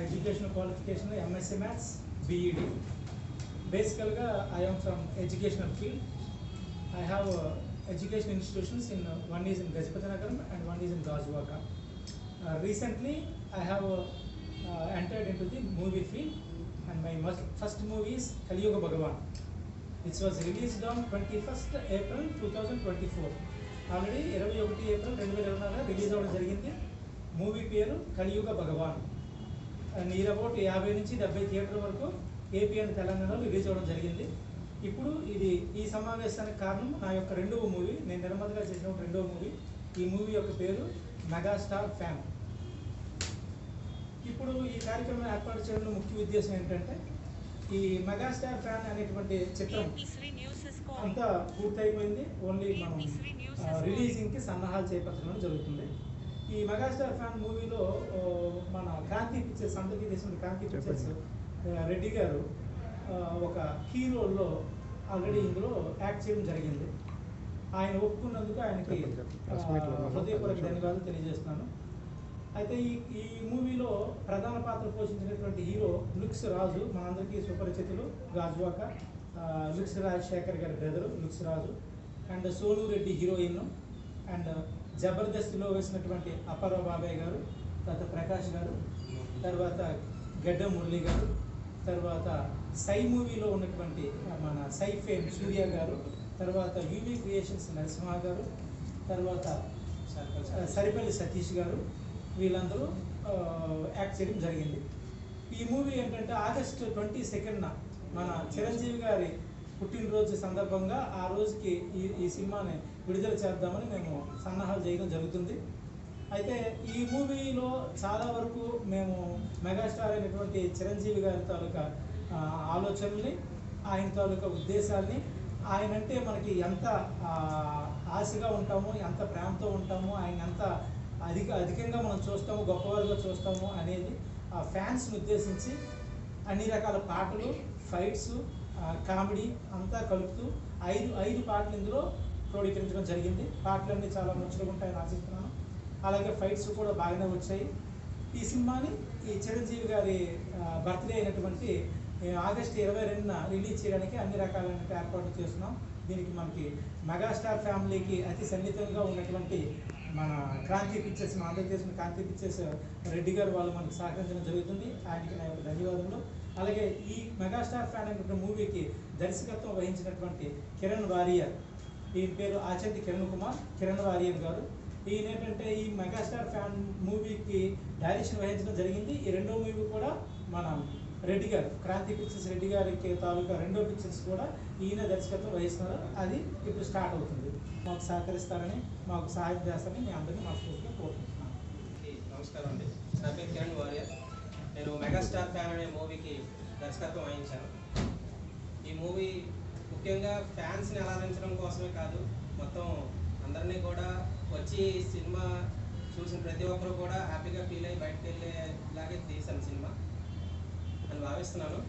Education qualification MSc maths BEd బేసికల్గా I'm from educational field I have education institutions in one is in Gajapathi Nagaram and one is in Gajuwaka recently I have entered into the movie field and my first movie is Kaliyuga Bhagavan which was released on twenty first April two thousand twenty four already ఇరవై ఒకటి April రెండు వేల ఇరవై నాలుగులో release అవ్వడం జరిగింది. Movie పేరు కలియుగ భగవాన్ నియర్ అబౌట్ యాభై నుంచి డెబ్బై థియేటర్ వరకు ఏపీ అండ్ తెలంగాణలో రిలీజ్ అవ్వడం జరిగింది. ఇప్పుడు ఇది ఈ సమావేశానికి కారణం నా యొక్క రెండవ మూవీ. నేను నిర్మాతగా చేసిన రెండవ మూవీ. ఈ మూవీ యొక్క పేరు మెగాస్టార్ ఫ్యాన్ ఇప్పుడు ఈ కార్యక్రమం ఏర్పాటు చేయడంలో ముఖ్య ఉద్దేశం ఏంటంటే ఈ మెగాస్టార్ ఫ్యాన్ అనేటువంటి చిత్రం AP3 News is calling. అంతా పూర్తయిపోయింది. ఓన్లీ మనం AP3 News ఆ, is రిలీజింగ్కి సన్నాహాలు చేపట్టడం జరుగుతుంది. ఈ మెగాస్టార్ ఫ్యాన్ మూవీలో మన క్రాంతి పిక్చర్స్ అందరికీ తెలిసిన క్రాంతి పిక్చర్స్ రెడ్డి గారు ఒక హీరోల్లో ఆల్రెడీ ఇందులో యాక్ట్ చేయడం జరిగింది. ఆయన ఒప్పుకున్నందుకు ఆయనకి. హృదయపూర్వక ధన్యవాదాలు తెలియజేస్తున్నాను. అయితే ఈ ఈ మూవీలో ప్రధాన పాత్ర పోషించినటువంటి హీరో లుక్స్ రాజు మనందరికీ సుపరిచితులు గాజువాక లుక్స్ రాజశేఖర్ గారి brother looks Raju and Sonu Reddy heroine and జబర్దస్త్లో వేసినటువంటి అపర్వ బాబాయ్ గారు తర్వాత ప్రకాష్ గారు తర్వాత గడ్డ మురళి గారు తర్వాత సై మూవీలో ఉన్నటువంటి మన సై ఫేమ్ సూర్య గారు తర్వాత యూవీ క్రియేషన్స్ నరసింహ గారు తర్వాత సరిపల్లి సతీష్ గారు వీళ్ళందరూ యాక్ట్ చేయడం జరిగింది. ఈ మూవీ ఏంటంటే ఆగస్ట్ ట్వంటీ సెకండ్న మన చిరంజీవి గారి పుట్టినరోజు సందర్భంగా ఆ రోజుకి ఈ ఈ సినిమాని విడుదల చేద్దామని మేము సన్నాహాలు చేయడం జరుగుతుంది. అయితే ఈ మూవీలో చాలా వరకు మేము మెగాస్టార్ అయినటువంటి చిరంజీవి గారి తాలూకా ఆలోచనల్ని ఆయన తాలూకా ఉద్దేశాల్ని ఆయన అంటే మనకి ఎంత ఆశగా ఉంటామో ఎంత ప్రేమతో ఉంటామో ఆయన ఎంత అధిక అధికంగా మనం చూస్తాము గొప్పవారిగా చూస్తాము అనేది ఆ ఫ్యాన్స్ని ఉద్దేశించి అన్ని రకాల పాటలు ఫైట్స్ కామెడీ అంతా కలుపుతూ ఐదు ఐదు పాటలు ఇందులో క్రోడీకరించడం జరిగింది. పాటలన్నీ చాలా మంచిగా ఉంటాయని ఆశిస్తున్నాను. అలాగే ఫైట్స్ కూడా బాగానే వచ్చాయి. ఈ సినిమాని ఈ చిరంజీవి గారి బర్త్డే అయినటువంటి ఆగస్టు ఇరవై రెండున రిలీజ్ చేయడానికి అన్ని రకాలైన ఏర్పాట్లు చేస్తున్నాం. దీనికి మనకి మెగాస్టార్ ఫ్యామిలీకి అతి సన్నిహితంగా ఉన్నటువంటి మన క్రాంతి పిక్చర్స్ మన ఆంధ్రప్రదేశ్ క్రాంతి పిక్చర్స్ రెడ్డి గారు వాళ్ళు మనకు సహకరించడం జరుగుతుంది. ఆయనకి నా యొక్క ధన్యవాదములు. అలాగే ఈ మెగాస్టార్ ఫ్యాన్ అనేటువంటి మూవీకి దర్శకత్వం వహించినటువంటి కిరణ్ వారియర్ ఈయన పేరు ఆచంటి కిరణ్ కుమార్ కిరణ్ వారియర్ గారు. ఈయన ఏంటంటే ఈ మెగాస్టార్ ఫ్యాన్ మూవీకి డైరెక్షన్ వహించడం జరిగింది. ఈ రెండో మూవీ కూడా మన రెడ్డి గారు క్రాంతి పిక్చర్స్ రెడ్డి గారికి తాలూకా రెండో పిక్చర్స్ కూడా ఈయన దర్శకత్వం వహిస్తున్నారు. అది ఇప్పుడు స్టార్ట్ అవుతుంది. మాకు సహకరిస్తారని మాకు సహాయం చేస్తారని మీ అందరినీ మనస్ఫూర్తిగా కోరుకుంటున్నాను నమస్కారం అండి. నా పేరు కిరణ్ వారియర్. నేను మెగాస్టార్ ఫ్యాన్ అనే మూవీకి దర్శకత్వం వహించాను. ఈ మూవీ ముఖ్యంగా ఫ్యాన్స్ని అలరించడం కోసమే కాదు మొత్తం అందరినీ కూడా వచ్చి సినిమా చూసిన ప్రతి ఒక్కరు కూడా హ్యాపీగా ఫీల్ అయ్యి బయటకు వెళ్ళేలాగే తీశాను సినిమా. అని భావిస్తున్నాను.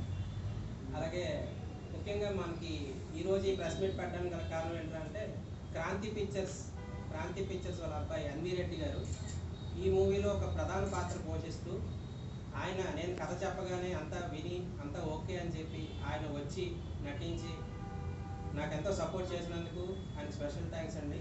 అలాగే ముఖ్యంగా మనకి ఈరోజు ఈ ప్రెస్ మీట్ పెట్టడానికి గల కారణం ఏంటంటే క్రాంతి పిక్చర్స్ క్రాంతి పిక్చర్స్ వాళ్ళ అబ్బాయి అన్వీ రెడ్డి గారు ఈ మూవీలో ఒక ప్రధాన పాత్ర పోషిస్తూ ఆయన నేను కథ చెప్పగానే అంతా విని అంతా ఓకే అని చెప్పి ఆయన వచ్చి నటించి నాకెంతో సపోర్ట్ చేసినందుకు ఆయన స్పెషల్ థ్యాంక్స్ అండి.